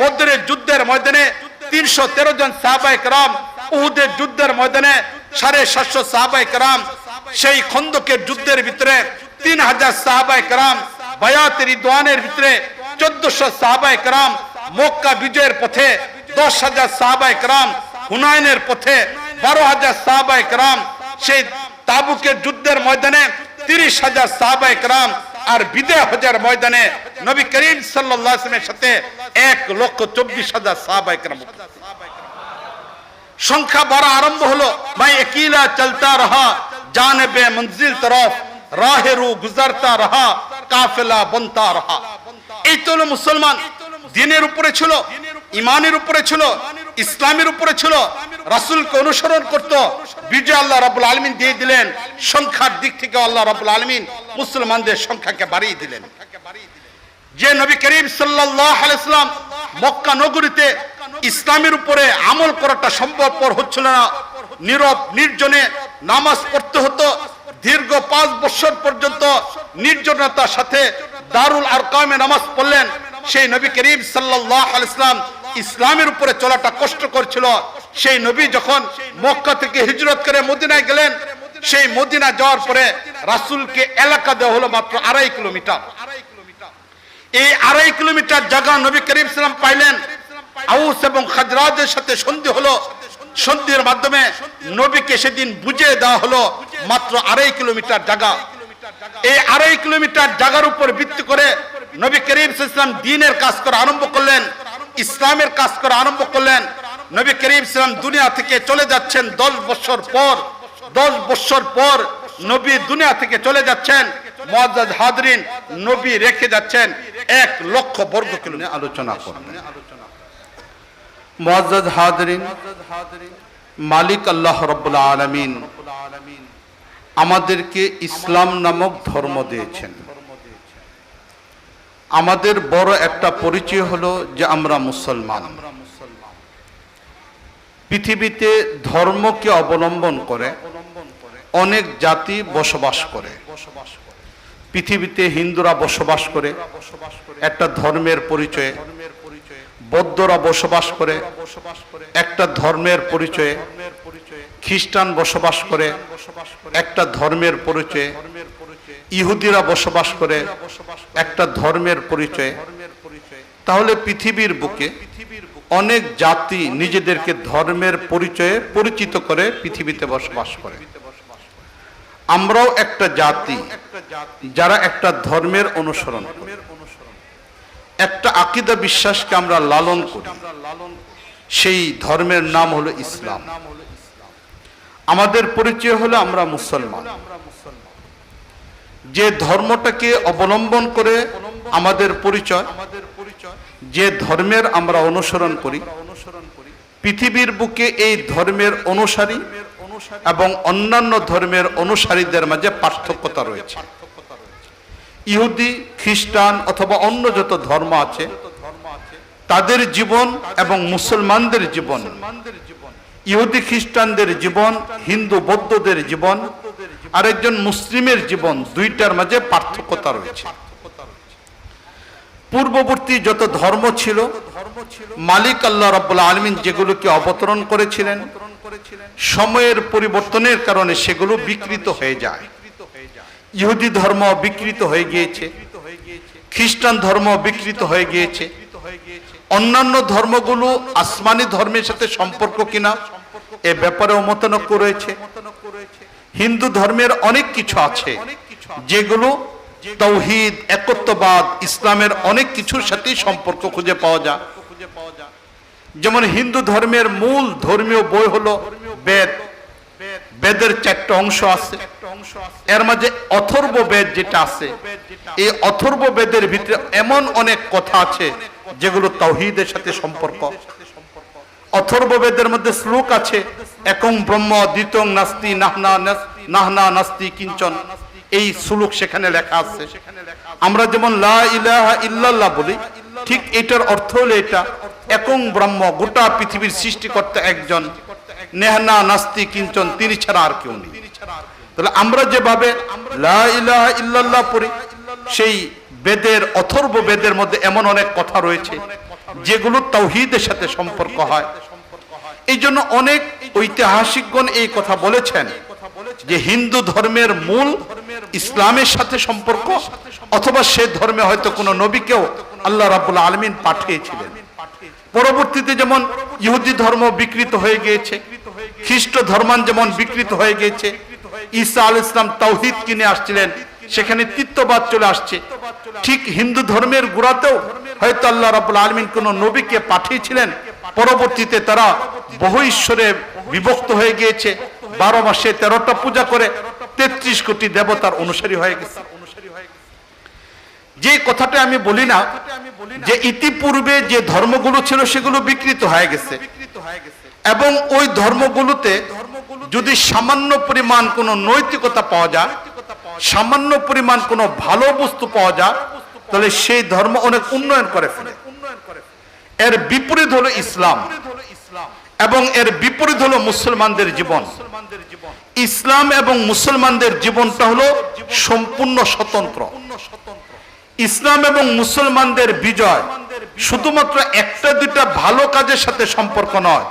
বদরের যুদ্ধের ময়দানে তিনশো তেরো জন সাহাবাই কারাম, উহুদের যুদ্ধের ময়দানে সাড়ে সাতশো সাহাবাই কারাম, সেই খন্দকের যুদ্ধের ভিতরে তিন হাজার সাহাবাই কারাম বায়াতের দোয়ানের ভিতরে চোদ্দশো সাহাবাই কারাম, মক্কা বিজয়ের পথে দশ হাজার সাহাবাই কারাম হুনায়নের পথে বারো হাজার সাহাবাই কারাম, সেই তাবুকের যুদ্ধের ময়দানে তিরিশ হাজার সাহাবাই কারাম আর বিদে হজার ময়দানে নবী করিম সাল্লামের সাথে এক লক্ষ চব্বিশ হাজার সাহবাই সংখ্যা বড় আরম্ভ হলো ভাই একিলা চলতা রহা জান বে মঞ্জিল তরফ রাহেরু গুজারতা রহা কাফেলা বনতা রহা। এই তো মুসলমান দিনের উপরে ছিল ইমানের উপরে ছিল ইসলামের উপরে ছিল, রাসূলকে অনুসরণ করত, বিজয় আল্লাহ রাব্বুল আলামিন দিয়ে দিলেন, সংখ্যার দিক থেকে আল্লাহ রাব্বুল আলমিন মুসলমানদের সংখ্যাকে বাড়িয়ে দিলেন। যে নবী করিম সাল্লাম মক্কা নগরীতে ইসলামের উপরে আমল করাটা সম্ভবপর হচ্ছিল না। নীরব, নির্জনে নামাজ পড়তে হতো, দীর্ঘ পাঁচ বছর পর্যন্ত নির্জনতার সাথে দারুল আরকামে নামাজ পড়লেন সেই নবী করিম সাল্লাল্লাহু আলাইহি সাল্লাম। ইসলামের উপরে চলাটা কষ্ট করছিল সেই নবী যখন মক্কা থেকে হিজরত করে মদিনায় গেলেন, সেই মদিনা যাওয়ার পরে রাসূলকে এলাকা দেওয়া হলো মাত্র আড়াই কিলোমিটার। এই আড়াই কিলোমিটার জায়গা নবী করিম সালাম পাইলেন। আউস এবং খাজরাজের সাথে সন্ধি হলো। সন্ধির মাধ্যমে নবীকে সেদিন বুঝিয়ে দেওয়া হলো মাত্র আড়াই কিলোমিটার জায়গা। এই আড়াই কিলোমিটার জায়গার উপর ভিত্তি করে নবী করিম ইসলাম দিনের কাজ করা আরম্ভ করলেন, ইসলামের কাজ করা আরম্ভ করলেন। নবী করিম ইসলাম দুনিয়া থেকে চলে যাচ্ছেন, দশ বছর পর, দশ বছর পর নবী দুনিয়া থেকে চলে যাচ্ছেন। হাজরিন নবী রেখে যাচ্ছেন এক লক্ষ বর্গ কিলো নিয়ে আলোচনা করবেন হাজরিন, মালিক আল্লাহ আলামিন আমাদেরকে ইসলাম নামক ধর্ম দিয়েছেন। আমাদের বড় একটা পরিচয় হলো যে আমরা মুসলমান। পৃথিবীতে ধর্মকে অবলম্বন করে অনেক জাতি বসবাস করে। পৃথিবীতে হিন্দুরা বসবাস করে, একটা ধর্মের পরিচয়ে। বৌদ্ধরা বসবাস করে, একটা ধর্মের পরিচয়ে। খ্রিস্টান বসবাস করে, একটা ধর্মের পরিচয়ে। ইহুদিরা বসবাস করে একটা ধর্মের পরিচয়ে। তাহলে পৃথিবীর বুকে অনেক জাতি নিজেদেরকে ধর্মের পরিচয়ে পরিচিত করে পৃথিবীতে বসবাস করে। আমরাও একটা জাতি যারা একটা ধর্মের অনুসরণ একটা আকিদা বিশ্বাসকে আমরা লালন করি। সেই ধর্মের নাম হলো ইসলাম। আমাদের পরিচয় হলো আমরা মুসলমান। যে ধর্মটাকে অবলম্বন করে আমাদের পরিচয়, যে ধর্মের আমরা অনুসরণ করি, পৃথিবীর বুকে এই ধর্মের অনুসারী এবং অন্যান্য ধর্মের অনুসারীদের মাঝে পার্থক্যতা রয়েছে। ইহুদি, খ্রিস্টান অথবা অন্য যত ধর্ম আছে, তাদের জীবন এবং মুসলমানদের জীবন, ইহুদি, খ্রিস্টানদের জীবন, হিন্দু, বৌদ্ধদের জীবন আরেকজন মুসলিমের জীবন দুইটার মাঝে পার্থক্যতা রয়েছে। পূর্ববর্তী যত ধর্ম ছিল, মালিক আল্লাহ রব্বুল আলমিন যেগুলোকে অবতরণ করেছিলেন, সময়ের পরিবর্তনের কারণে সেগুলো বিকৃত হয়ে যায়। ইহুদি ধর্ম বিকৃত হয়ে গিয়েছে, খ্রিস্টান ধর্ম বিকৃত হয়ে গিয়েছে, অন্যান্য ধর্মগুলো আসমানি ধর্মের সাথে সম্পর্ক কিনা এ ব্যাপারেও মতানক্য রয়েছে। হিন্দু ধর্মের অনেক কিছু আছে, যেগুলো তৌহিদ, একত্ববাদ, ইসলামের অনেক কিছুর সাথে সম্পর্ক খুঁজে পাওয়া যায়। যেমন হিন্দু ধর্মের মূল ধর্মীয় বই হলো বেদ। বেদের চারটা অংশ আছে। এর মাঝে অথর্ব বেদ যেটা আছে, এই অথর্ব বেদের ভিতরে এমন অনেক কথা আছে, যেগুলো তৌহিদের সাথে সম্পর্ক। অথর্ব বেদের মধ্যে শ্লোক আছে, একং ব্রহ্ম দ্বিতং নাস্তি, নাহনা নাহনা নাস্তি কিঞ্চন। এই শ্লোক সেখানে লেখা আছে। আমরা যেমন লা ইলাহা ইল্লাল্লাহ বলি, ঠিক এটার অর্থ হলো এটা, একং ব্রহ্ম, গোটা পৃথিবীর সৃষ্টিকর্তা একজন, নেহনা নাস্তি কিঞ্চন, তিনি ছাড়া আর কেউ নেই। তাহলে আমরা যেভাবে লা ইলাহা ইল্লাল্লাহ পড়ি, সেই বেদের অথর্ব বেদের মধ্যে এমন অনেক কথা রয়েছে যেগুলো তৌহিদের সাথে সম্পর্ক হয়। এই জন্য অনেক ঐতিহাসিকগণ এই কথা বলেছেন যে হিন্দু ধর্মের মূল ইসলামের সাথে সম্পর্ক, অথবা সে ধর্মে হয়তো কোনো নবীকেও আল্লাহ রাবুল আলমিন পাঠিয়েছিলেন। পরবর্তীতে যেমন ইহুদি ধর্ম বিকৃত হয়ে গিয়েছে, খ্রিস্ট ধর্মান যেমন বিকৃত হয়ে গিয়েছে, ঈসা আল ইসলাম তাওহিদ কিনে আসছিলেন, সেখানে তিত্ববাদ চলে আসছে। ঠিক হিন্দু ধর্মের গোড়াতেও হয়তো আল্লাহ রাবুল আলমিন কোন নবীকে পাঠিয়েছিলেন, পরবর্তীতে তারা বহু ঈশ্বরে বিভক্ত হয়ে গিয়েছে। বারো মাসে তেরোটা পূজা করে তেত্রিশ কোটি দেবতার অনুসারী হয়ে গেছে। যে কথাটা আমি বলি না, যে ইতিপূর্বে যে ধর্মগুলো ছিল সেগুলো বিকৃত হয়ে গেছে। এবং ওই ধর্মগুলোতে যদি সামান্য পরিমাণ কোনো নৈতিকতা পাওয়া যায়, সামান্য পরিমাণ কোনো ভালো বস্তু পাওয়া যায় তাহলে সেই ধর্ম অনেক উন্নয়ন করে ফেলে। এর বিপরীত হলো ইসলাম এবং এর বিপরীত হলো মুসলমানদের জীবন। ইসলাম এবং মুসলমানদের জীবনটা হলো সম্পূর্ণ স্বতন্ত্র। ইসলাম এবং মুসলমানদের বিজয় শুধুমাত্র একটা দুইটা ভালো কাজের সাথে সম্পর্ক নয়,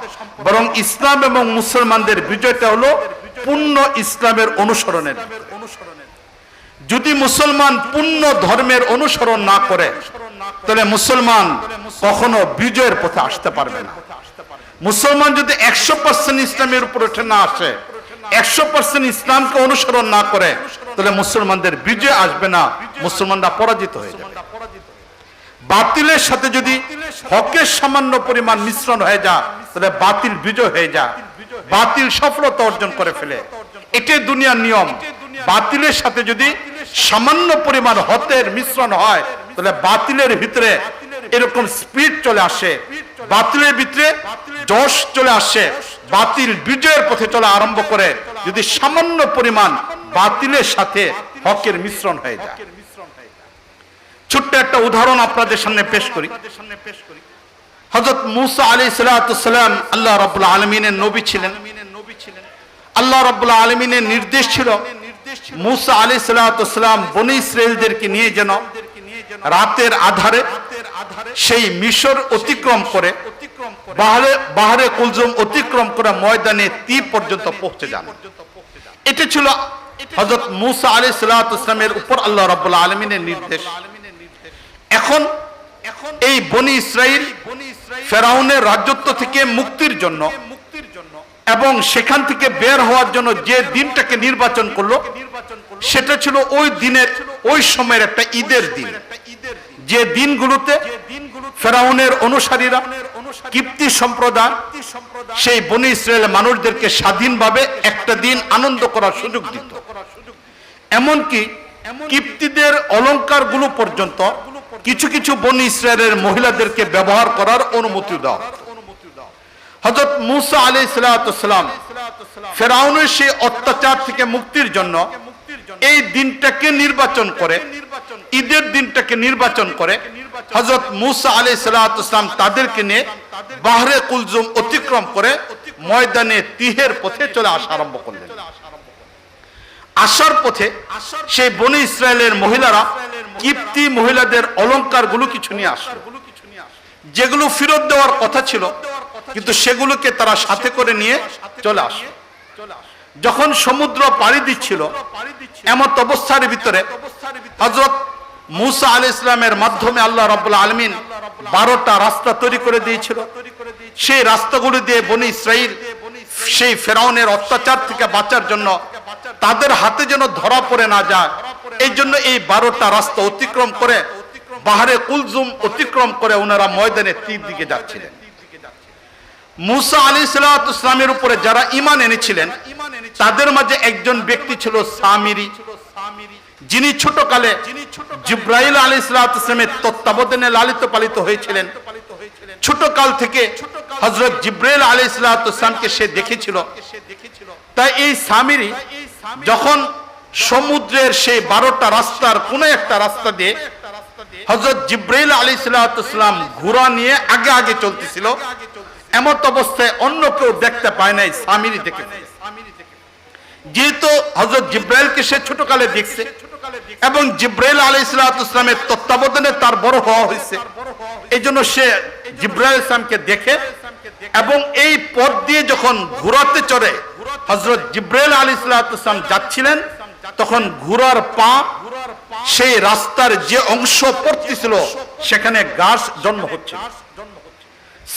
বরং ইসলাম এবং মুসলমানদের বিজয়টা হলো পূর্ণ ইসলামের অনুসরণের যদি মুসলমান পূর্ণ ধর্মের অনুসরণ না করে, তাহলে মুসলমান কখনো বিজয়ের পথে আসতে পারবে না। মুসলমান যদি একশো পার্সেন্ট ইসলামের উপর উঠে না আসে, একশো পার্সেন্ট ইসলামকে অনুসরণ না করে, তাহলে মুসলমানদের বিজয় আসবে না, মুসলমানরা পরাজিত হয়ে যাবে। বাতিলের সাথে যদি হকের সামান্য পরিমাণ মিশ্রণ হয়ে যায়, তাহলে বাতিল বিজয় হয়ে যায়। বাতিল সফলতা অর্জন করে ফেলে। এটাই দুনিয়ার নিয়ম। বাতিলের সাথে যদি সামান্য পরিমাণ হতের মিশ্রণ হয়, তাহলে বাতিলের ভিতরে এরকম স্পিড চলে আসে। বাতিলের ভিতরে যশ চলে আসে। বাতিল বিজয়ের পথে চলা আরম্ভ করে, যদি সামান্য পরিমাণ বাতিলের সাথে হকের মিশ্রণ হয়ে যায়। ছোট্ট একটা উদাহরণ আপনাদের সামনে পেশ করি। হজরত মুসা আলী সালাম আল্লাহ রবুল্লা আলমিনের নবী ছিলেন। আল্লাহ রবুল্লা আলমিনের নির্দেশ ছিল মুসা আলী সালাম বনি ইসরায়েলদেরকে নিয়ে যেন রাতের আধারে সেই মিশর অতিক্রম করে বাহারে বাহারে কুলজুম অতিক্রম করে ময়দানে তি পর্যন্ত পৌঁছে যান। এটা ছিল হজরত মুসা আলী উপর আল্লাহ রবুল্লা আলমিনের নির্দেশ। এখন এই বনি ইসরায়েল ফেরাউনের রাজত্ব থেকে মুক্তির জন্য এবং সেখান থেকে বের হওয়ার জন্য যে দিনটাকে নির্বাচন করল, সেটা ছিল ওই দিনের, ওই সময়ের একটা ঈদের দিন। যে দিনগুলোতে ফেরাউনের অনুসারীরা কিপ্তি সম্প্রদায় সেই বনি ইসরায়েলের মানুষদেরকে স্বাধীনভাবে একটা দিন আনন্দ করার সুযোগ দিত। এমনকি কিপ্তিদের অলঙ্কারগুলো পর্যন্ত কিছু কিছু বনি ইসরায়েলের মহিলাদেরকে ব্যবহার করার অনুমতি দেওয়া হজরত মুসা আলী সালাম, ফেরাউনের সেই অত্যাচার থেকে মুক্তির জন্য এই দিনটাকে নির্বাচন করে, ঈদের দিনটাকে নির্বাচন করে হজরত মুসা আলী সালাম তাদেরকে নিয়ে বাহরে কুলজুম অতিক্রম করে ময়দানে তিহের পথে চলে আসা আরম্ভ করলেন। আসার পথে সেই বনি ইসরায়েলের মহিলারা কিপ্তি মহিলাদের অলঙ্কারগুলো কিছু নিয়ে আসলো। যেগুলো ফেরত দেওয়ার কথা ছিল কিন্তু সেগুলোকে তারা সাথে করে নিয়ে চলে আসলো যখন সমুদ্র পাড়ি দিচ্ছিল, এমত অবস্থার ভিতরে হজরত মুসা আল ইসলামের মাধ্যমে আল্লাহ রবাহ আলমিন বারোটা রাস্তা তৈরি করে দিয়েছিল। সেই রাস্তাগুলি দিয়ে বনি ইসরাইল সেই ফেরাউনের অত্যাচার থেকে বাঁচার জন্য তাদের হাতে যেন ধরা পড়ে না যায়, এই জন্য এই বারোটা রাস্তা অতিক্রম করে বাহারে কুলজুম অতিক্রম করে ওনারা ময়দানে তীর দিকে যাচ্ছিলেন। মুসা আলী সালামের উপরে যারা ইমান এনেছিলেন, তাদের মাঝে একজন ব্যক্তি ছিল সামিরি। যিনি ছোটকালে জিব্রাইল আলী সালামের তত্ত্বাবধানে লালিত পালিত হয়েছিলেন। ছোট কাল থেকে হজরত জিব্রাইল আলী সালামকে সে দেখেছিল। তাই এই সামিরি যখন সমুদ্রের সেই বারোটা রাস্তার কোন একটা রাস্তা দিয়ে হজরত জিব্রাইল আলী সালাম ঘোড়া নিয়ে আগে আগে চলতেছিল এমত অবস্থায় অন্য কেউ দেখতে পায় নাই সামিরি দেখে যেহেতু হজরত জিব্রাইলকে সে ছোটকালে দেখছে এবং জিব্রাইল আলী ইসলামের তত্ত্বাবধানে তার বড় হওয়া হয়েছে। এই জন্য সে জিব্রাইল ইসলামকে দেখে এবং এই পথ দিয়ে যখন ঘোরাতে চড়ে হজরত জিব্রাইল আলী ইসলাম যাচ্ছিলেন, তখন ঘোড়ার পা সেই রাস্তার যে অংশ পড়তেছিল, সেখানে গাছ জন্ম হচ্ছে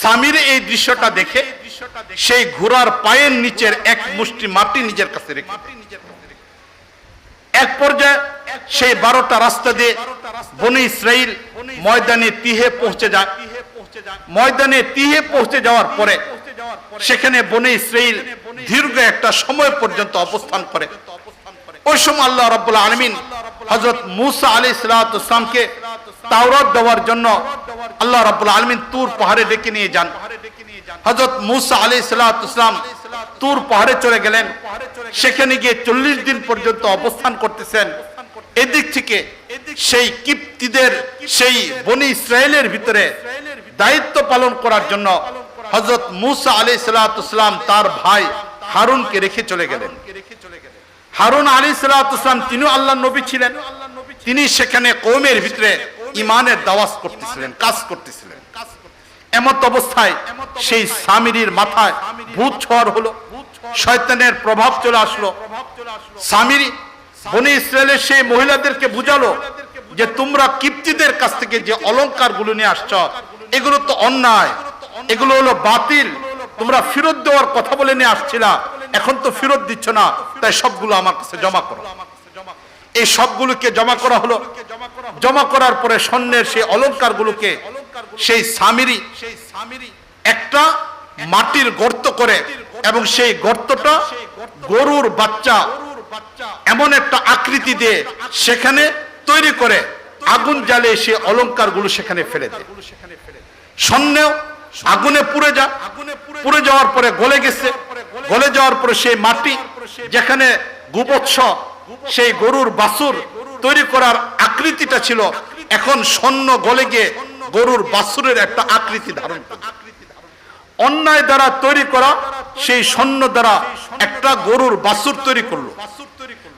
স্বামীর এই দৃশ্যটা দেখে, সেই ঘোড়ার পায়ের নিচের এক মুষ্টি মাটি নিজের কাছে রেখে এক পর্যায়ে সেই বারোটা রাস্তা দিয়ে বনি ইসরাইল ময়দানে তিহে পৌঁছে যায়। ময়দানে তিহে পৌঁছে যাওয়ার পরে সেখানে বনে ইসরাইল দীর্ঘ একটা সময় পর্যন্ত অবস্থান করে। ওই সময় আল্লাহ রাব্বুল আলমিন হজরত মুসা আলী ইসলামকে তাওরাত দেওয়ার জন্য আল্লাহ রাব্বুল আলমিন তুর পাহাড়ে ডেকে নিয়ে যান। হজরত মুসা আলী ইসলাম তুর পাহাড়ে চলে গেলেন। সেখানে গিয়ে চল্লিশ দিন পর্যন্ত অবস্থান করতেছেন। এদিক থেকে সেই কিপ্তিদের, সেই বনি ইসরায়েলের ভিতরে দায়িত্ব পালন করার জন্য হজরত মুসা আলী সালাম তার ভাই হারুনকে রেখে চলে গেলেন। হারুন আলী সালাম, তিনিও আল্লাহ নবী ছিলেন। তিনি সেখানে কৌমের ভিতরে ইমানের দাওয়াজ করতেছিলেন, কাজ করতেছিলেন। এমত অবস্থায় সেই স্বামীর মাথায় ভূত ছোঁয়ার হলো, শয়তানের প্রভাব চলে আসলো। স্বামীর বনি ইসরায়েলের সেই মহিলাদেরকে বুঝালো যে তোমরা কিপ্তিদের কাছ থেকে যে অলংকারগুলো নিয়ে আসছ, এগুলো তো অন্যায়, এগুলো হলো বাতিল। তোমরা ফেরত দেওয়ার কথা বলে নিয়ে আসছিলা, এখন তো ফেরত দিচ্ছ না। তাই সবগুলো আমার কাছে জমা করো। এই সবগুলোকে জমা করা হলো। জমা করার পরে স্বর্ণের সেই অলংকার গুলোকে সেই স্বামীরই একটা মাটির গর্ত করে এবং সেই গর্তটা গরুর বাচ্চা এমন একটা আকৃতি দিয়ে সেখানে তৈরি করে আগুন জ্বালে সে অলংকারগুলো সেখানে ফেলে দেয়। স্বর্ণেও আগুনে পুড়ে যা। পুড়ে যাওয়ার পরে গলে গেছে। গলে যাওয়ার পরে সেই মাটি যেখানে গুবৎস সেই গরুর বাসুর তৈরি করার আকৃতিটা ছিল। এখন স্বর্ণ গলে গিয়ে গরুর বাসুরের একটা আকৃতি ধারণ অন্যায় দ্বারা তৈরি করা সেই স্বর্ণ দ্বারা একটা গরুর বাসুর তৈরি করল।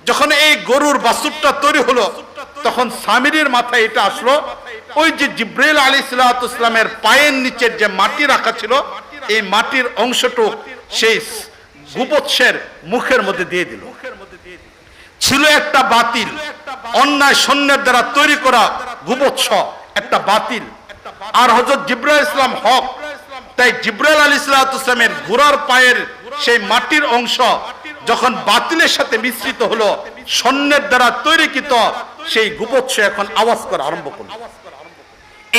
যখন এই গরুর বাসুরটা তৈরি হলো তখন স্বামীর মাথায় এটা আসলো ওই যে জিব্রাইল আলী ইসলামের পায়ের নিচের যে মাটি রাখা ছিল, এই মাটির অংশটুক সেই গুবৎসের মুখের মধ্যে দিয়ে দিল। ছিল একটা বাতিল। অন্যায় সৈন্যের দ্বারা তৈরি করা গুবৎস একটা বাতিল। আর হজরত জিব্রাইল ইসলাম হক। তাই জিব্রাইল আলী ইসলামের ঘোড়ার পায়ের সেই মাটির অংশ যখন বাতিলের সাথে মিশ্রিত হলো স্বর্ণের দ্বারা তৈরিকৃত সেই গুবৎস এখন আওয়াজ করা আরম্ভ করল।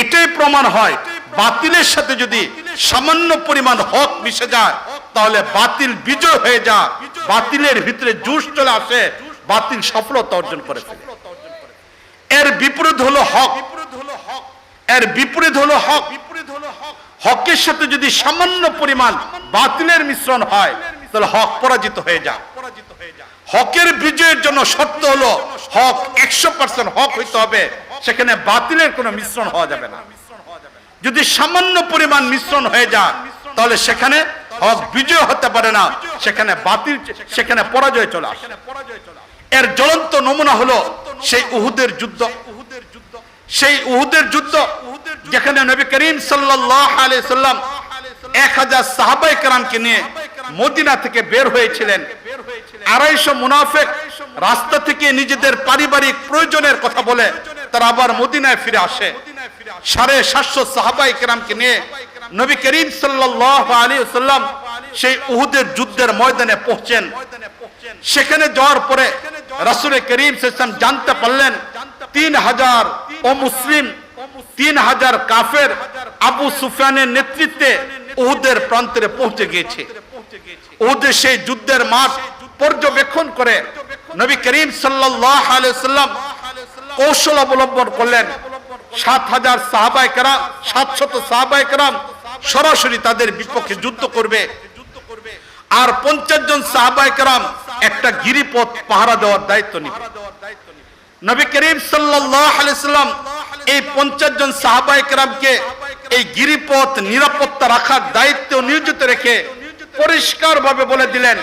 এটাই প্রমাণ হয়, বাতিলের সাথে যদি সামান্য পরিমাণ হক মিশে যায়, তাহলে বাতিল বিজয় হয়ে যায় বাতিলের ভিতরে জুস চলে আসে, বাতিল সফলতা অর্জন করে ফেলে। এর বিপরীত হলো হক। এর বিপরীত হলো হক। হকের সাথে যদি সামান্য পরিমাণ বাতিলের মিশ্রণ হয়, তাহলে হক পরাজিত হয়ে যায় হকের বিজয়ের জন্য শর্ত হলো হক একশো পার্সেন্ট হক হইতে হবে, সেখানে বাতিলের কোনো মিশ্রণ হওয়া যাবে না। যদি সামান্য পরিমাণ মিশ্রণ হয়ে যায়, তাহলে সেখানে হক বিজয় হতে পারে না, সেখানে বাতিল, সেখানে পরাজয় চলে আসে। এর জ্বলন্ত নমুনা হলো সেই উহুদের যুদ্ধ। সেই উহুদের যুদ্ধ যেখানে নবী করিম সাল্লাম এক হাজার সাহাবাই কারামকে নিয়ে মদিনা থেকে বের হয়েছিলেন। আড়াইশো মুনাফেক রাস্তা থেকে নিজেদের পারিবারিক প্রয়োজনের কথা বলে তারা আবার মদিনায় ফিরে আসে। সাড়ে সাতশো সাহাবাই কেরামকে নিয়ে নবী করিম সাল্লাহ সাল্লাম সেই উহুদের যুদ্ধের ময়দানে পৌঁছেন। সেখানে যাওয়ার পরে রাসুলের করিম সাল্লাম জানতে পারলেন, তিন হাজার ও মুসলিম, তিন হাজার কাফের আবু সুফিয়ানের নেতৃত্বে উহুদের প্রান্তরে পৌঁছে গিয়েছে। উহুদের সেই যুদ্ধের মাঠ পর্যবেক্ষণ করে নবী করিম আলাইসাল্লাম কৌশল অবলম্বন করলেন। সাত হাজার সাহাবাই কারাম, সাতশত সাহাবাই কারাম সরাসরি তাদের বিপক্ষে যুদ্ধ করবে। আর পঞ্চাশ জন সাহাবাই কারাম একটা গিরিপথ পাহারা দেওয়ার দায়িত্ব নিবে। নবী করিম সাল্লাম এই পঞ্চাশ জন সাহাবাই কারামকে এই গিরিপথ নিরাপত্তা রাখার দায়িত্ব নিয়োজিত রেখে পরিষ্কার ভাবে বলে দিলেন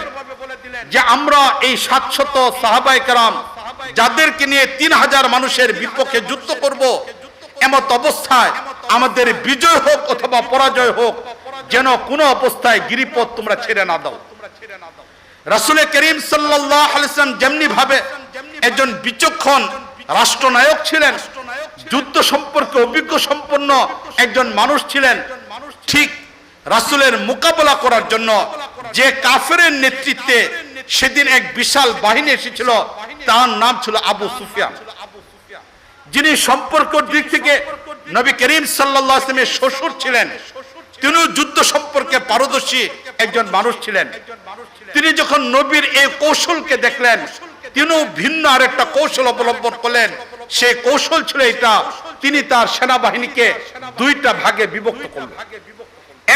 যে আমরা এই সাতশত সাহাবাই কারাম যাদেরকে নিয়ে তিন হাজার মানুষের বিপক্ষে যুদ্ধ করব, এমত অবস্থায় আমাদের বিজয় হোক অথবা পরাজয় হোক, যেন কোনো অবস্থায় গিরিপথ তোমরা ছেড়ে না দাও। রাসুলের করিম সাল্লাহ আলিয়াম যেমনি ভাবে একজন বিচক্ষণ রাষ্ট্রনায়ক ছিলেন, যুদ্ধ সম্পর্কে অভিজ্ঞ সম্পন্ন একজন মানুষ ছিলেন, ঠিক রাসুলের মোকাবেলা করার জন্য যে কাফের নেতৃত্বে সেদিন এক বিশাল বাহিনী এসেছিল, তার নাম ছিল আবু সুফিয়ান। যিনি সম্পর্ক দিক থেকে নবী করিম সাল্লাহ আসলামের শ্বশুর ছিলেন। তিনিও যুদ্ধ সম্পর্কে পারদর্শী একজন মানুষ ছিলেন। তিনি যখন নবীর এই কৌশলকে দেখলেন তিনি ভিন্ন আরেকটা কৌশল অবলম্বন করলেন। সে কৌশল ছিল এটা, তিনি তার সেনাবাহিনীকে দুইটা ভাগে বিভক্ত করলেন।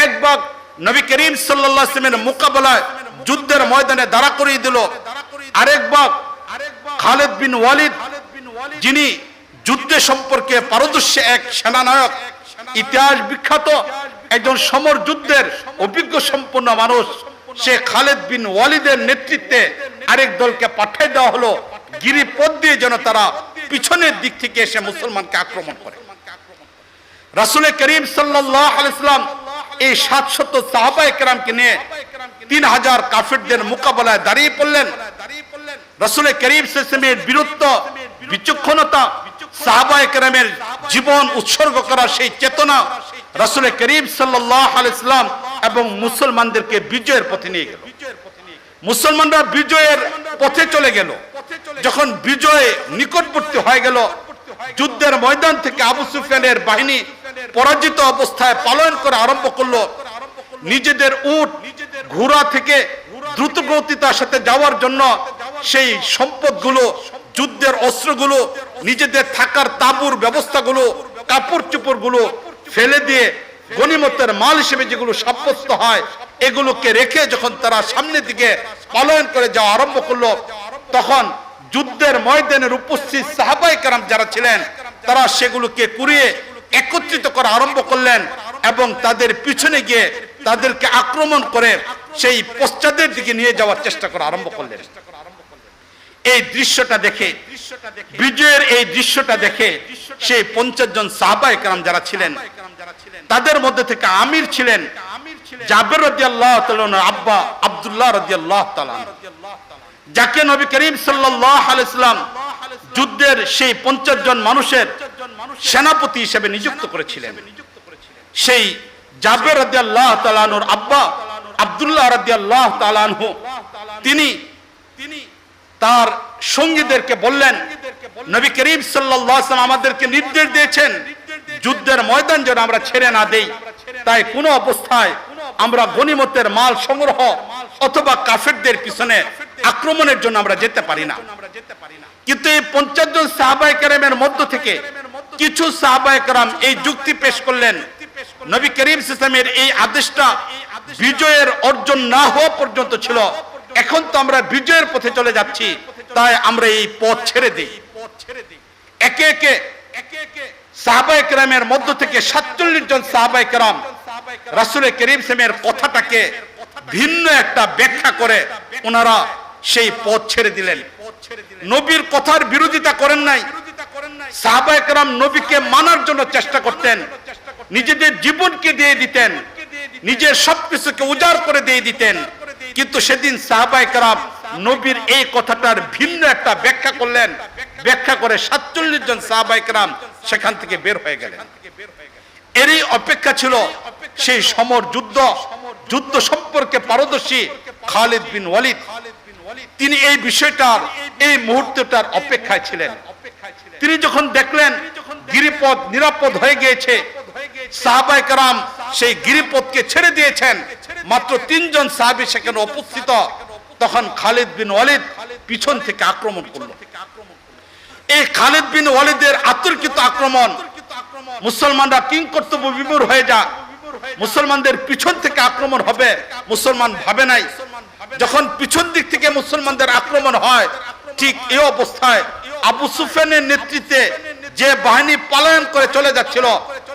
এক ভাগ নবী করিম সাল্লামের মোকাবেলায় যুদ্ধের ময়দানে দাঁড়া করিয়ে দিল। আরেক ভাগ খালেদ বিন ওয়ালিদ, যিনি যুদ্ধে সম্পর্কে পারদর্শী এক সেনানায়ক, ইতিহাস বিখ্যাত, একজন সমর যুদ্ধের অভিজ্ঞ সম্পন্ন মানুষ। সে খালেদ বিন ওয়ালিদের নেতৃত্বে আরেক দলকে পাঠিয়ে দেওয়া হলো। গিরিপথ দিয়ে যেন তারা পিছনের দিক থেকে এসে মুসলমানকে আক্রমণ করে। রাসুলের করিম সাল্লাহ আলাইসলাম এই সাতশত সাহাবা একরামকে নিয়ে তিন হাজার কাফিরদের মোকাবেলায় দাঁড়িয়ে পড়লেন। রাসুলের করিম সিস্টেমের বীরত্ব, বিচক্ষণতা, সাহাবা একরামের জীবন উৎসর্গ করার সেই চেতনা রাসুলের করিম আলাইসলাম এবং মুসলমানদেরকে বিজয়ের পথে নিয়ে গেল। মুসলমানরা বিজয়ের পথে চলে গেল। যখন বিজয় নিকটবর্তী হয়ে গেল যুদ্ধের ময়দান থেকে আবু সুফিয়ানের বাহিনী পরাজিত অবস্থায় পালন করা আরম্ভ করল। নিজেদের উট, ঘোড়া থেকে দ্রুত গতিতার সাথে যাওয়ার জন্য সেই সম্পদগুলো, যুদ্ধের অস্ত্রগুলো, নিজেদের থাকার তাবুর ব্যবস্থাগুলো কাপড় চোপড়গুলো ফেলে দিয়ে গণিমতের মাল হিসেবে যেগুলো সাব্যস্ত হয়, এগুলোকে রেখে যখন তারা সামনের দিকে পলায়ন করে যাওয়া আরম্ভ করল, তখন যুদ্ধের ময়দানের উপস্থিত সাহাবাই কারাম যারা ছিলেন, তারা সেগুলোকে কুড়িয়ে একত্রিত করা আরম্ভ করলেন এবং তাদের পিছনে গিয়ে তাদেরকে আক্রমণ করে সেই পশ্চাদের দিকে নিয়ে যাওয়ার চেষ্টা করা আরম্ভ করলেন। এই দৃশ্যটা দেখে, বিজয়ের এই দৃশ্যটা দেখে সেই পঞ্চাশ জন সাহাবা একরাম যারা ছিলেন, তাদের মধ্যে থেকে আমির ছিলেন, জাবের আব্বা আবদুল্লাহ রদি আল্লাহ যাকে নবী করিম আলাইসলাম যুদ্ধের সেই পঞ্চাশ জন মানুষের সেনাপতি হিসেবে নিযুক্ত করেছিলেন। সেই জাবের আল্লাহ তালানুর আব্বা আবদুল্লাহ রদি আল্লাহ তালানহু তিনি তিনি তার সঙ্গীদেরকে বললেন, নবী করিম সাল্লাম আমাদেরকে নির্দেশ দিয়েছেন, যুদ্ধের ময়দান যেন আমরা ছেড়ে না দেই। তাই কোন অবস্থায় আমরা গনিমতের মাল সংগ্রহ অথবা কাফেরদের পিছনে আক্রমণের জন্য আমরা যেতে পারি না। কিন্তু এই পঞ্চাশ জন সাহাবাই মধ্য থেকে কিছু সাহাবাই এই যুক্তি পেশ করলেন। নবী করিম সিস্টেমের এই আদেশটা বিজয়ের অর্জন না হওয়া পর্যন্ত ছিল। এখন তো আমরা বিজয়ের পথে চলে যাচ্ছি, তাই আমরা এই পথ ছেড়ে দিই। একে একে একে একে কেরামের মধ্য থেকে সাতচল্লিশ জন কেরাম রাসুলের করিম সেমের কথাটাকে ভিন্ন একটা ব্যাখ্যা করে ওনারা সেই পথ ছেড়ে দিলেন। নবীর কথার বিরোধিতা করেন নাই। নবীকে মানার জন্য চেষ্টা করতেন। নিজেদের জীবনকে দিয়ে দিতেন। নিজের সবকিছুকে উজাড় করে দিয়ে দিতেন। কিন্তু সেদিন কারাম নবীর এই কথাটার ভিন্ন একটা ব্যাখ্যা করলেন। ব্যাখ্যা করে সাতচল্লিশ জন সাহাবাই কারাম সেখান থেকে বের হয়ে গেলেন। এরই অপেক্ষা ছিল সেই সমর যুদ্ধ যুদ্ধ সম্পর্কে পারদর্শী খালিদ বিন ওয়ালিদ। তিনি এই বিষয়টার, এই মুহূর্তটার অপেক্ষায় ছিলেন। তিনি যখন দেখলেন গিরিপথ নিরাপদ হয়ে গিয়েছে সাহাবাই সেই গিরিপথকে ছেড়ে দিয়েছেন। মাত্র তিনজন সাহাবি সেখানে উপস্থিত। তখন খালিদ বিন ওয়ালিদ পিছন থেকে আক্রমণ করল। এই খালিদ বিন ওয়ালিদের আতর্কিত আক্রমণ। মুসলমানরা কিং কর্তব্য বিমূর হয়ে যা মুসলমানদের পিছন থেকে আক্রমণ হবে। মুসলমান ভাবে নাই। যখন পিছন দিক থেকে মুসলমানদের আক্রমণ হয়, ঠিক এই অবস্থায় আবু সুফেনের নেতৃত্বে যে বাহিনী পালায়ন করে চলে যাচ্ছিল,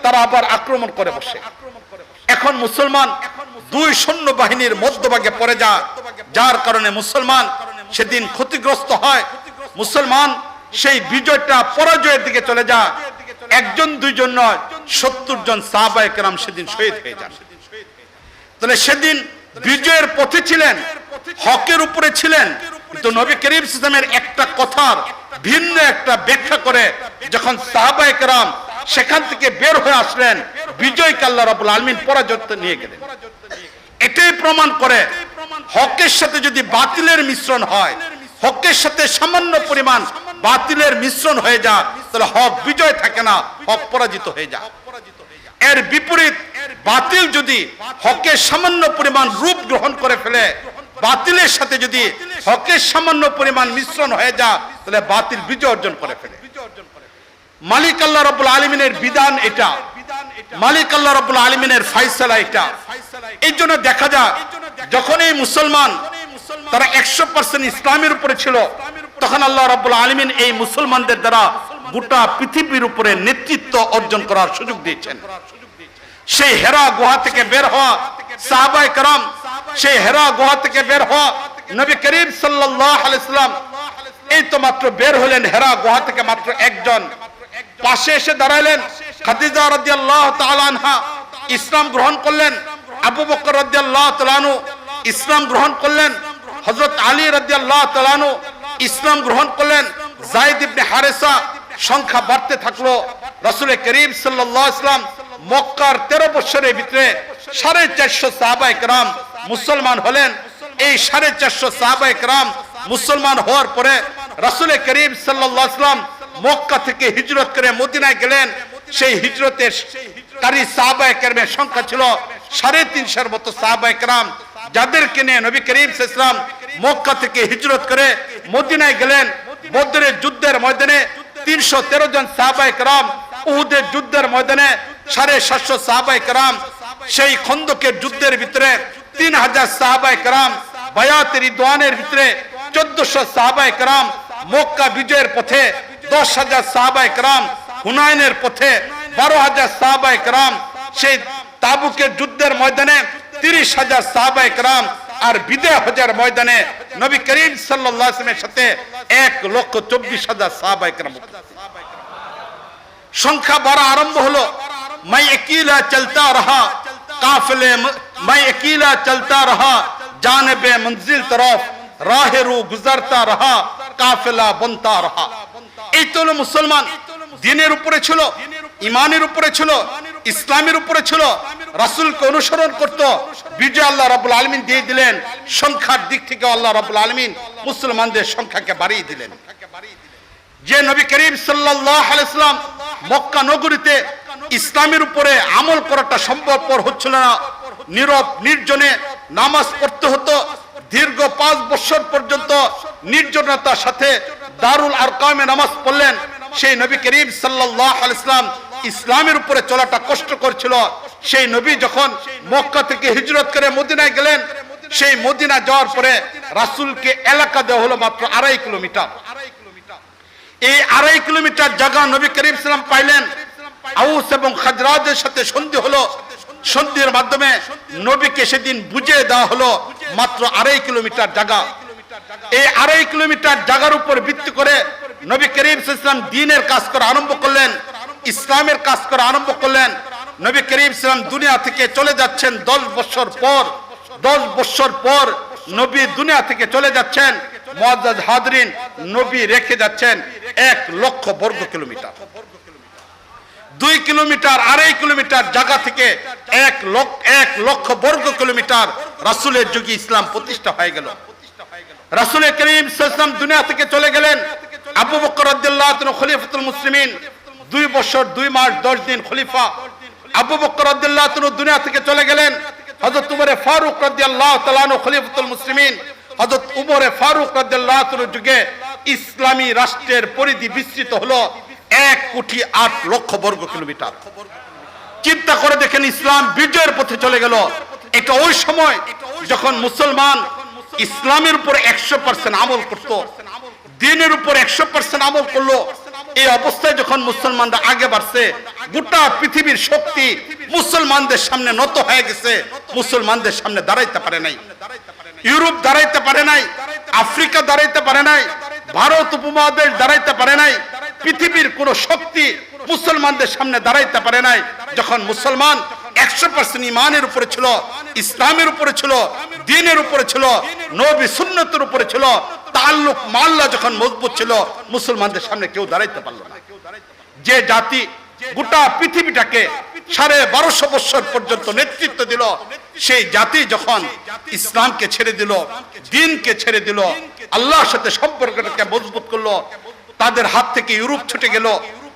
তারা আবার আক্রমণ করে বসে। এখন মুসলমান দুই সৈন্য বাহিনীর মধ্যভাগে পড়ে যা যার কারণে মুসলমান সেদিন ক্ষতিগ্রস্ত হয়। মুসলমান সেই বিজয়টা পরাজয়ের দিকে চলে যায় একজন, দুইজন নয়, সত্তর জন সাহাবা সেদিন শহীদ হয়ে যান। তাহলে সেদিন বিজয়ের পথে ছিলেন, হকের উপরে ছিলেন তো নবী করিম ইসলামের একটা কথার ভিন্ন একটা ব্যাখ্যা করে যখন সাহাবা একরাম সেখান থেকে বের হয়ে আসলেন বিজয় কাল্লা রাবুল আলমিন পরাজয় নিয়ে গেলেন। এটাই প্রমাণ করে হকের সাথে যদি বাতিলের মিশ্রণ হয়, হকের সাথে সামান্য পরিমাণ বাতিলের মিশ্রণ হয়ে যায় তাহলে হক বিজয় থাকে না, হক পরাজিত হয়ে যায় এর বিপরীত, বাতিল যদি হকের সামান্য পরিমাণ রূপ গ্রহণ করে ফেলে, বাতিলের সাথে যদি হকের সামান্য পরিমাণ মিশ্রণ হয়ে যায় তাহলে বাতিল বিজয় অর্জন করে ফেলে। মালিক আল্লাহ রবুল আলমিনের বিধান এটা। মালিক আল্লাহ রবুল আলমিনের ফাইসালা এটা। এই জন্য দেখা যায় যখন এই মুসলমান তারা একশো পার্সেন্ট ইসলামের উপরে ছিল তখন আল্লাহ রবুল আলমিন এই মুসলমানদের দ্বারা গোটা পৃথিবীর উপরে নেতৃত্ব অর্জন করার সুযোগ দিয়েছেন। সেই হেরা গুহা থেকে বের হওয়া সাহাবাই কারাম, সেই হেরা গুহা থেকে বের হওয়া নবী করিম আলাইসাল্লাম এই তো মাত্র বের হলেন, হেরা গুহা থেকে মাত্র একজন। পাশে এসে দাঁড়ালেন খাদিজা রাদিয়াল্লাহু তাআলা আনহা ইসলাম গ্রহণ করলেন, আবু বকর রাদিয়াল্লাহু তাআলানু ইসলাম গ্রহণ করলেন, হযরত আলী রাদিয়াল্লাহু তাআলানু ইসলাম গ্রহণ করলেন। জাইদ ইবনে হারেসা, সংখ্যা বাড়তে থাকল। রসুলের করিম সাল্লাহ ইসলাম মক্কার তেরো বছরের ভিতরে সাড়ে চারশো সাহাবাই গ্রাম মুসলমান হলেন। এই সাড়ে চারশো সাহাবাই গ্রাম মুসলমান হওয়ার পরে রাসুলের করিম সাল্লাহ ইসলাম মক্কা থেকে হিজরত করে মদিনায় গেলেন। সেই হিজরতের কারি সাহাবায় কেরামের সংখ্যা ছিল সাড়ে তিনশোর মতো সাহাবায় কেরাম। যাদেরকে নিয়ে নবী করিম ইসলাম মক্কা থেকে হিজরত করে মদিনায় গেলেন, বদরের যুদ্ধের ময়দানে তিনশো তেরো জন সাহাবাই কালাম উহুদের যুদ্ধের ময়দানে সাড়ে সাতশো সাহাবাই কালাম সেই খন্দকের যুদ্ধের ভিতরে তিন হাজার সাহাবাই কালাম বায়াতের দোয়ানের ভিতরে চোদ্দশো সাহাবাই কালাম মক্কা বিজয়ের পথে দশ হাজার সাহাবাই কালাম হুনায়নের পথে বারো হাজার সাহাবাই কালাম সেই তাবুকের যুদ্ধের ময়দানে তিরিশ হাজার সাহাবা একরাম আর বিদে হাজার ময়দানে নবী করিম সাল্লামের সাথে এক লক্ষ চব্বিশ হাজার সাহাবা একরাম সংখ্যা বড় আরম্ভ হলো মাই একিলা চলতা রহা কাফলে মাই একিলা চলতা রহা জানবে মঞ্জিল তরফ রাহে রু গুজারতা রহা কাফেলা বনতা রহা। এই তো মুসলমান দিনের উপরে ছিল ইমানের উপরে ছিল ইসলামের উপরে ছিল, রাসুলকে অনুসরণ করত, বিজয় আল্লাহ রাবুল আলমিন দিয়ে দিলেন, সংখ্যার দিক থেকে আল্লাহ রাবুল আলমিন মুসলমানদের সংখ্যাকে বাড়িয়ে দিলেন। যে নবী করিম আলাইসলাম মক্কা নগরীতে ইসলামের উপরে আমল করাটা সম্ভবপর হচ্ছিল না। নীরব, নির্জনে নামাজ পড়তে হতো। দীর্ঘ পাঁচ বছর পর্যন্ত নির্জনতার সাথে দারুল আর কামে নামাজ পড়লেন সেই নবী করিম সাল্লাহ ইসলাম ইসলামের উপরে চলাটা কষ্ট করছিল সেই নবী যখন মক্কা থেকে হিজরত করে মদিনায় গেলেন, সেই মদিনা যাওয়ার পরে রাসুলকে এলাকা দেওয়া হলো মাত্র আড়াই কিলোমিটার। এই আড়াই কিলোমিটার জায়গা নবী করিম ইসলাম পাইলেন। আউস এবং খাজরাজের সাথে সন্ধি হলো। সন্ধির মাধ্যমে নবীকে সেদিন বুঝিয়ে দেওয়া হলো মাত্র আড়াই কিলোমিটার জায়গা। এই আড়াই কিলোমিটার জায়গার উপর ভিত্তি করে নবী করিম ইসলাম দিনের কাজ করা আরম্ভ করলেন, ইসলামের কাজ করা আরম্ভ করলেন। নবী করিম ইসলাম দুনিয়া থেকে চলে যাচ্ছেন, দশ বছর পর, দশ বছর পর নবী দুনিয়া থেকে চলে যাচ্ছেন। মহাজ হাদরিন নবী রেখে যাচ্ছেন এক লক্ষ বর্গ কিলোমিটার। দুই কিলোমিটার, আড়াই কিলোমিটার জায়গা থেকে এক লক্ষ এক লক্ষ বর্গ কিলোমিটার রাসুলের যুগে ইসলাম প্রতিষ্ঠা হয়ে গেল। রাসুল করিম ইসলাম দুনিয়া থেকে চলে গেলেন। আবু বকর আব্দুল্লাহ খলিফাতুল মুসলিমিন। দুই বছর, দুই মাস, দশ দিন খলিফা। আবু বকর দুনিয়া থেকে চলে গেলেন। হযরত উমরে ফারুক রাদিয়াল্লাহু তাআলা খলিফাতুল মুসলিমিন। উমরে ফারুক রাদিয়াল্লাহু যুগে ইসলামী রাষ্ট্রের পরিধি বিস্তৃত হলো এক কোটি আট লক্ষ বর্গ কিলোমিটার। চিন্তা করে দেখেন ইসলাম বিজয়ের পথে চলে গেল। এটা ওই সময় যখন মুসলমান ইসলামের উপর একশো পার্সেন্ট আমল করত, দিনের উপর একশো পার্সেন্ট আমল করল। এই অবস্থায় যখন মুসলমানরা আগে বাড়ছে, গোটা পৃথিবীর শক্তি মুসলমানদের সামনে নত হয়ে গেছে। মুসলমানদের সামনে দাঁড়াইতে পারে নাই। ইউরোপ দাঁড়াইতে পারে নাই। আফ্রিকা দাঁড়াইতে পারে নাই। ভারত উপমহাদেশ দাঁড়াইতে পারে নাই। পৃথিবীর কোন শক্তি মুসলমানদের সামনে দাঁড়াইতে পারে নাই। যখন মুসলমান একশো পার্সেন্ট ইমানের উপরে ছিল, ইসলামের উপরে ছিল, দিনের উপরে ছিল, নবী সুন্নতের উপরে ছিল, তাল্লুক মাল্লা যখন মজবুত ছিল, মুসলমানদের সামনে কেউ দাঁড়াইতে পারল না। যে জাতি গোটা পৃথিবীটাকে সাড়ে বারোশো বছর পর্যন্ত নেতৃত্ব দিল, সেই জাতি যখন ইসলামকে ছেড়ে দিল, দিনকে ছেড়ে দিল, আল্লাহর সাথে সম্পর্কটাকে মজবুত করল, তাদের হাত থেকে ইউরোপ ছুটে গেল,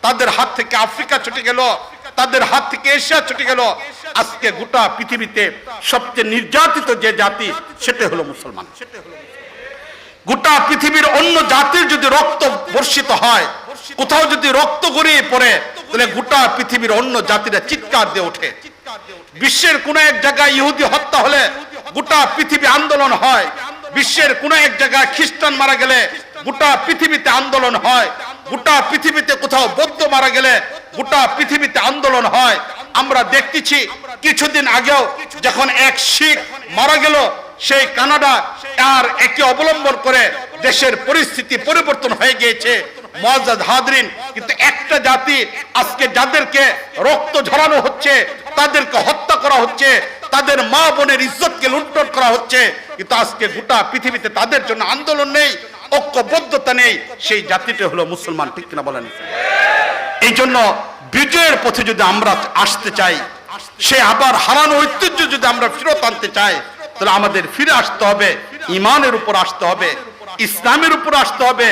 তাদের হাত থেকে আফ্রিকা ছুটে গেল তাদের হাত থেকে এশিয়া ছুটে গেল। আজকে গোটা পৃথিবীতে সবচেয়ে নির্যাতিত যে জাতি, সেটা হলো মুসলমান। গোটা পৃথিবীর অন্য জাতির যদি রক্ত বর্ষিত হয়, কোথাও যদি রক্ত গড়িয়ে পড়ে, তাহলে গোটা পৃথিবীর অন্য জাতিরা চিৎকার দিয়ে ওঠে। বিশ্বের কোন এক জায়গায় ইহুদি হত্যা হলে গোটা পৃথিবী আন্দোলন হয়। বিশ্বের কোন এক জায়গায় খ্রিস্টান মারা গেলে গোটা পৃথিবীতে আন্দোলন হয়। গোটা পৃথিবীতে কোথাও বৌদ্ধ মারা গেলে গোটা পৃথিবীতে আন্দোলন হয়। আমরা দেখতেছি, কিছুদিন আগেও যখন এক শিখ মারা গেল, সেই কানাডা আর একে অবলম্বন করে দেশের পরিস্থিতি পরিবর্তন হয়ে গিয়েছে। মজাদ হাদরিন কিন্তু একটা জাতি আজকে যাদেরকে রক্ত ঝরানো হচ্ছে, তাদেরকে হত্যা করা হচ্ছে, তাদের মা বোনের ইজ্জতকে লুণ্ঠন করা হচ্ছে, কিন্তু আজকে গোটা পৃথিবীতে তাদের জন্য আন্দোলন নেই। ঐক্যবদ্ধতা নেই, সেই জাতিটা হলো মুসলমান, ঠিক কিনা বলেন? এই জন্য বিজয়ের পথে যদি আমরা আসতে চাই, সে আবার হারানো ঐতিহ্য যদি আমরা ফেরত আনতে চাই, তাহলে আমাদের ফিরে আসতে হবে, ইমানের উপর আসতে হবে, ইসলামের উপর আসতে হবে,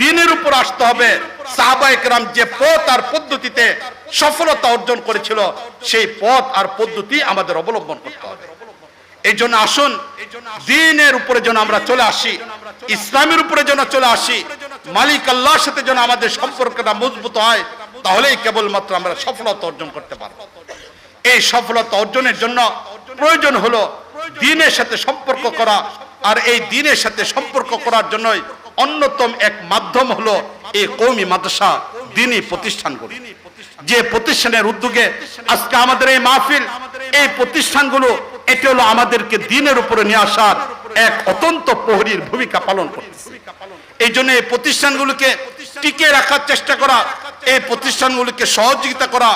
দিনের উপর আসতে হবে। সাহাবাইকরাম যে পথ আর পদ্ধতিতে সফলতা অর্জন করেছিল, সেই পথ আর পদ্ধতি আমাদের অবলম্বন করতে হবে। এই জন্য আসুন, দিনের উপরে যেন আমরা চলে আসি, ইসলামের উপরে যেন চলে আসি, মালিক আল্লাহর সাথে যেন আমাদের সম্পর্কটা মজবুত হয়, তাহলেই কেবলমাত্র আমরা সফলতা অর্জন করতে পারব। এই সফলতা অর্জনের জন্য প্রয়োজন হলো দিনের সাথে সম্পর্ক করা, আর এই দিনের সাথে সম্পর্ক করার জন্যই অন্যতম এক মাধ্যম হলো এই কৌমি মাদ্রাসা দিনী প্রতিষ্ঠানগুলি যে প্রতিষ্ঠানের উদ্যোগে আজকে আমাদের এই মাহফিল, এই প্রতিষ্ঠানগুলো এটি হলো আমাদেরকে দিনের উপরে নিয়ে আসার এক অত্যন্ত প্রহরীর ভূমিকা পালন করতেছে। এই জন্য এই প্রতিষ্ঠানগুলোকে টিকে রাখার চেষ্টা করা, এই প্রতিষ্ঠানগুলিকে সহযোগিতা করা,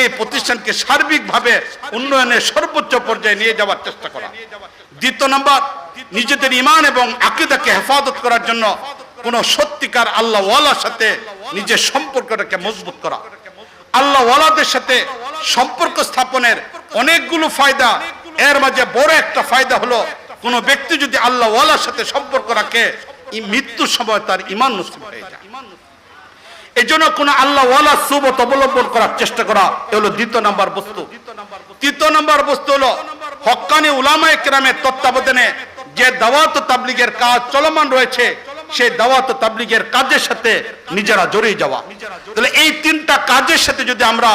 এই প্রতিষ্ঠানকে সার্বিকভাবে উন্নয়নের সর্বোচ্চ পর্যায়ে নিয়ে যাওয়ার চেষ্টা করা। দ্বিতীয় নম্বর, নিজেদের ইমান এবং আকিদাকে হেফাজত করার জন্য কোন সত্যিকার আল্লাহ ওয়ালার সাথে নিজের সম্পর্কটাকে মজবুত করা। আল্লাহ ওয়ালাদের সাথে সম্পর্ক স্থাপনের অনেকগুলো ফায়দা। এর মাঝে বড় একটা ফায়দা হলো, কোন ব্যক্তি যদি আল্লাহ ওয়ালার সাথে সম্পর্ক রাখে মৃত্যুর সময় তার ইমান নসিব হয়ে যায়। এই জন্য কোন আল্লাহ সুবত অবলম্বন করার চেষ্টা করা হলো দ্বিতীয় নাম্বার বস্তু। তৃতীয় নাম্বার বস্তু হলো, হক্কানি উলামায় একরামের তত্ত্বাবধানে যে দাওয়াত তাবলিগের কাজ চলমান রয়েছে সেই দাওয়াত তাবলিগের কাজের সাথে নিজেরা জড়িয়ে যাওয়া। তাহলে এই তিনটা কাজের সাথে যদি আমরা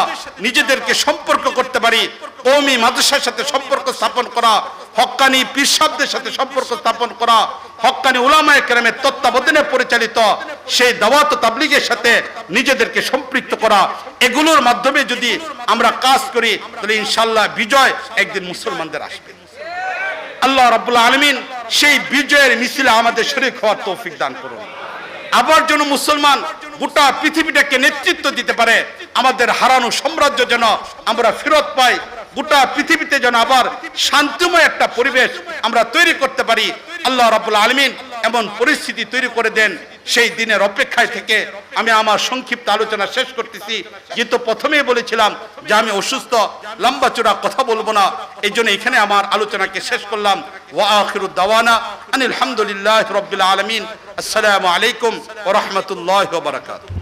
নিজেদেরকে সম্পর্ক করতে পারি কৌমি মাদ্রাসার সাথে সম্পর্ক স্থাপন করা, হক্কানি পীরসাবদের সাথে সম্পর্ক স্থাপন করা, হক্কানি উলামায়ে কেরামের তত্ত্বাবধানে পরিচালিত সেই দাওয়াত তাবলিগের সাথে নিজেদেরকে সম্পৃক্ত করা, এগুলোর মাধ্যমে যদি আমরা কাজ করি, তাহলে ইনশাল্লাহ বিজয় একদিন মুসলমানদের আসবে। আল্লাহ রাব্বুল আলমিন সেই বিজয়ের মিছিলে আমাদের শরীর হওয়ার তৌফিক দান করুন। আবার যেন মুসলমান গোটা পৃথিবীটাকে নেতৃত্ব দিতে পারে, আমাদের হারানো সাম্রাজ্য যেন আমরা ফেরত পাই, গোটা পৃথিবীতে যেন আবার শান্তিময় একটা পরিবেশ আমরা তৈরি করতে পারি। আল্লাহ রাবুল আলমিন এমন পরিস্থিতি তৈরি করে দেন সেই দিনের অপেক্ষায় থেকে আমি আমার সংক্ষিপ্ত আলোচনা শেষ করতেছি। যেহেতু প্রথমেই বলেছিলাম যে আমি অসুস্থ, লম্বা চূড়া কথা বলব না। এই জন্য এখানে আমার আলোচনাকে শেষ করলাম। ওয়া আখিরুদ দাওয়ানা আনিল হামদুলিল্লাহ রব্বিল আলামিন। আসসালামু আলাইকুম ও রহমতুল্লাহ ওয়া বারাকাতুহু।